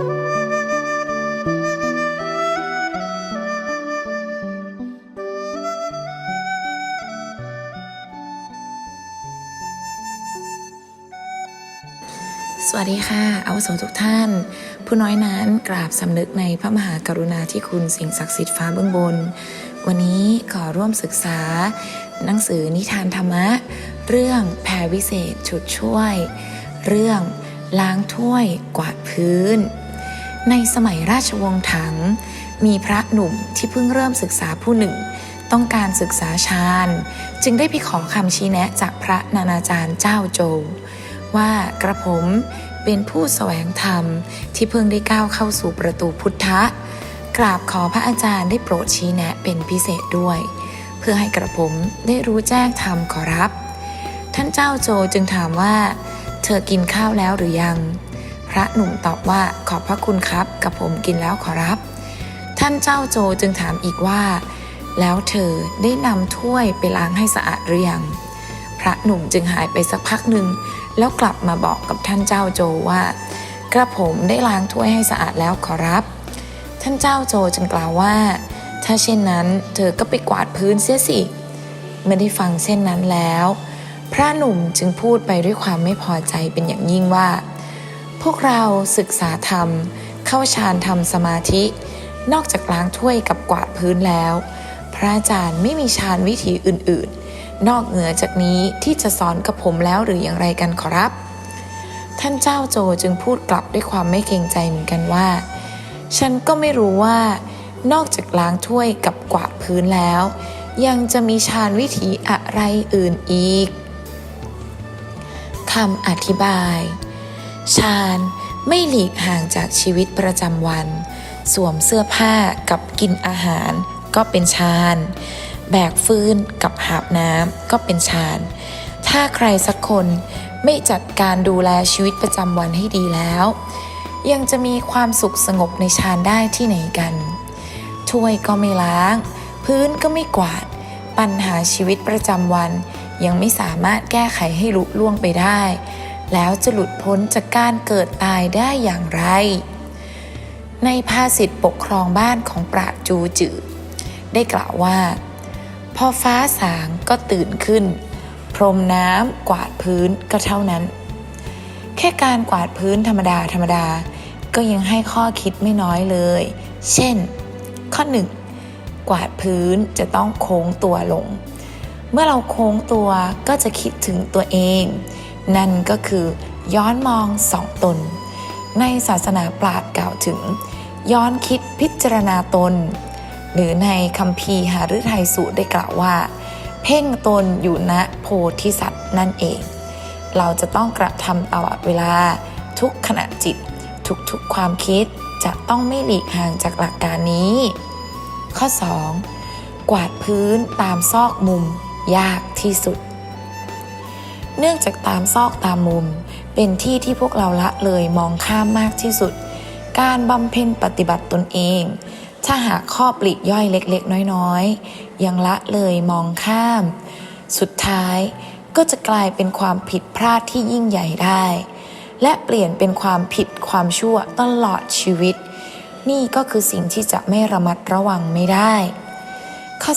สวัสดีค่ะอาวุโสทุกท่าน ผู้น้อยนั้นกราบสำนึกในพระมหากรุณาที่คุณสิ่งศักดิ์สิทธิ์ฟ้าเบื้องบน วันนี้ขอร่วมศึกษา หนังสือนิทานธรรมะ เรื่องแผ่วิเศษฉุดช่วย เรื่องล้างถ้วยกวาดพื้น ในสมัยราชวงศ์ถัง มีพระหนุ่มที่เพิ่งเริ่มศึกษาผู้หนึ่ง ต้องการศึกษาฌานจึงได้ไปขอคำชี้แนะจากพระนานาจารย์เจ้าโจวว่ากระผมเป็นผู้แสวงธรรมที่เพิ่งได้ก้าวเข้าสู่ประตูพุทธะ กราบขอพระอาจารย์ได้โปรดชี้แนะเป็นพิเศษด้วย เพื่อให้กระผมได้รู้แจ้งธรรมขอรับ ท่านเจ้าโจจึงถามว่า เธอกินข้าวแล้วหรือยัง พระหนุ่มตอบว่าขอบพระคุณครับ กับผมกินแล้วขอรับ ท่านเจ้าโจจึงถามอีกว่า แล้วเธอได้นำถ้วยไปล้างให้สะอาดหรือยังพระหนุ่มจึงหายไปสักพักหนึ่งแล้วกลับมาบอกกับท่านเจ้าโจว่า กระผมได้ล้างถ้วยให้สะอาดแล้วขอรับ ท่านเจ้าโจจึงกล่าวว่า ถ้าเช่นนั้นเธอก็ไปกวาดพื้นเสียสิไม่ได้ฟังเช่นนั้นแล้ว พระหนุ่มจึงพูดไปด้วยความไม่พอใจเป็นอย่างยิ่งว่า พวกเราศึกษาธรรม เข้าฌานทำสมาธิ นอกจากล้างถ้วยกับกวาดพื้นแล้ว พระอาจารย์ไม่มีฌานวิธีอื่นๆ นอกเหนือจากนี้ที่จะสอนกับผมแล้วหรืออย่างไรกันขอรับ ท่านเจ้าโจจึงพูดกลับด้วยความไม่เกรงใจเหมือนกันว่า ฉันก็ไม่รู้ว่า นอกจากล้างถ้วยกับกวาดพื้นแล้ว ยังจะมีฌานวิถีอะไรอื่นอีกคำอธิบาย ฌานไม่หลีกห่างจากชีวิตประจำวัน สวมเสื้อผ้ากับกินอาหารก็เป็นฌาน แบกฟืนกับหาบน้ำก็เป็นฌาน ถ้าใครสักคนไม่จัดการดูแลชีวิตประจำวันให้ดีแล้ว ยังจะมีความสุขสงบในฌานได้ที่ไหนกัน ถ้วยก็ไม่ล้าง พื้นก็ไม่กวาด ปัญหาชีวิตประจำวันยังไม่สามารถแก้ไขให้ลุล่วงไปได้ แล้วจะหลุดพ้นจากการเกิดตายได้อย่างไร ในภาษิตปกครองบ้านของปราจูจือได้กล่าวว่า พอฟ้าสางก็ตื่นขึ้น พรมน้ำกวาดพื้นก็เท่านั้น แค่การกวาดพื้นธรรมดาธรรมดา ก็ยังให้ข้อคิดไม่น้อยเลย เช่น ข้อหนึ่งกวาดพื้นจะต้องโค้งตัวลง เมื่อเราโค้งตัวก็จะคิดถึงตัวเอง นั่นก็คือย้อนมองสองตน ในศาสนาปราดกล่าวถึง ย้อนคิดพิจารณาตน หรือในคัมภีร์หฤทัยสูตรได้กล่าวว่า เพ่งตนอยู่ณโพธิสัตว์นั่นเอง เราจะต้องกระทำตลอดเวลาทุกขณะจิต ทุกๆความคิดจะต้องไม่หลีกห่างจากหลักการนี้ ข้อ 2. กวาดพื้นตามซอกมุมยากที่สุด เนื่องจากตามซอกตามมุม เป็นที่ที่พวกเราละเลยมองข้ามมากที่สุด การบำเพ็ญปฏิบัติตนเอง ถ้าหากข้อปลีกย่อยเล็กๆ น้อยๆ ยังละเลยมองข้าม สุดท้ายก็จะกลายเป็นความผิดพลาดที่ยิ่งใหญ่ได้ และเปลี่ยนเป็นความผิดความชั่วตลอดชีวิต นี่ก็คือสิ่งที่จะไม่ระมัดระวังไม่ได้ ข้อ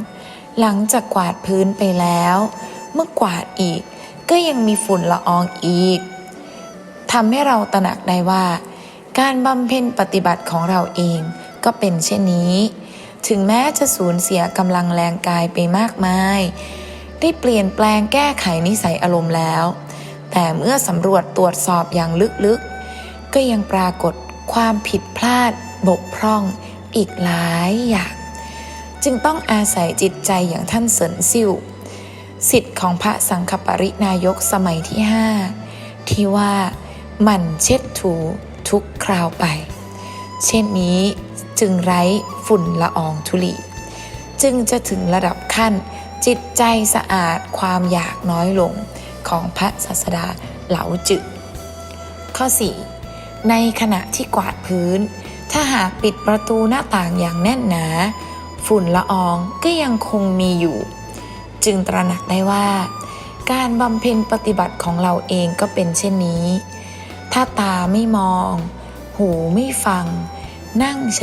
3. หลังจากกวาดพื้นไปแล้ว เมื่อกวาดอีก ก็ยังมีฝุ่นละอองอีกทำให้เราตระหนักได้ว่า การบำเพ็ญปฏิบัติของเราเองก็เป็นเช่นนี้ ถึงแม้จะสูญเสียกำลังแรงกายไปมากมาย ได้เปลี่ยนแปลงแก้ไขนิสัยอารมณ์แล้ว แต่เมื่อสำรวจตรวจสอบอย่างลึกๆ ก็ยังปรากฏความผิดพลาดบกพร่องอีกหลายอย่าง จึงต้องอาศัยจิตใจอย่างท่านเสินซิ่ว สิทธิ์ของพระสังฆปรินายกสมัยที่ห้าที่ว่าหมันเช็ดถูทุกคราวไป เช่นนี้จึงไร้ฝุ่นละอองธุลีจึงจะถึงระดับขั้นจิตใจสะอาดความอยากน้อยลงของพระศาสดาเหลาจึกข้อ 4. ในขณะที่กวาดพื้น ถ้าหากปิดประตูหน้าต่างอย่างแน่นหนา ฝุ่นละอองก็ยังคงมีอยู่ จึงตระหนักได้ว่า การบำเพ็ญปฏิบัติของเราเองก็เป็นเช่นนี้ ถ้าตาไม่มอง หูไม่ฟัง นั่งเฉ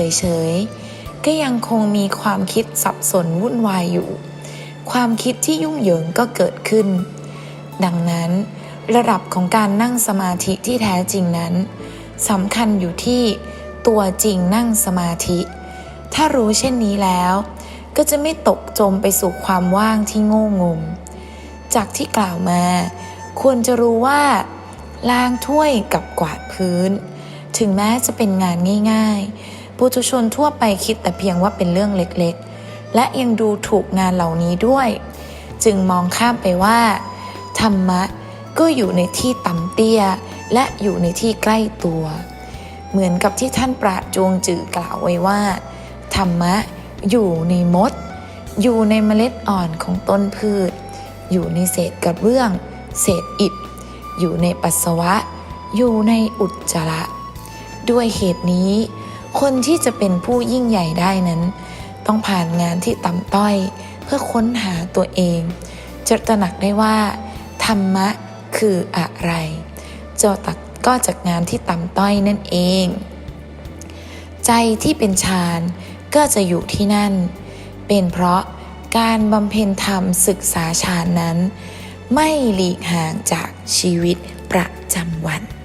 ยๆ ก็ยังคงมีความคิดสับสนวุ่นวายอยู่ ความคิดที่ยุ่งเหยิงก็เกิดขึ้น ดังนั้น ระดับของการนั่งสมาธิที่แท้จริงนั้นสำคัญอยู่ที่ตัวจริงนั่งสมาธิ ถ้ารู้เช่นนี้แล้ว ก็จะไม่ตกจมไปสู่ความว่างที่โง่งม จากที่กล่าวมา ควรจะรู้ว่าล้างถ้วยกับกวาดพื้น ถึงแม้จะเป็นงานง่าย ๆ ปุถุชนทั่วไปคิดแต่เพียงว่าเป็นเรื่องเล็กๆ และยังดูถูกงานเหล่านี้ด้วย จึงมองข้ามไปว่า ธรรมะก็อยู่ในที่ต่ำเตี้ย และอยู่ในที่ใกล้ตัว เหมือนกับที่ท่านปราดจวงจือกล่าวไว้ว่า ธรรมะ อยู่ในมด อยู่ในเมล็ดอ่อนของต้นพืช อยู่ในเศษกระเบื้อง เศษอิฐ อยู่ในปัสสาวะ อยู่ในอุจจาระ ด้วยเหตุนี้ คนที่จะเป็นผู้ยิ่งใหญ่ได้นั้น ต้องผ่านงานที่ต่ำต้อย เพื่อค้นหาตัวเองจะตระหนักได้ว่า ธรรมะคืออะไรจ้าตักก็จากงานที่ต่ำต้อยนั่นเอง ใจที่เป็นฌาน ก็จะอยู่ที่นั่น เป็นเพราะการบำเพ็ญธรรมศึกษาฌานนั้น ไม่หลีกห่างจากชีวิตประจำวัน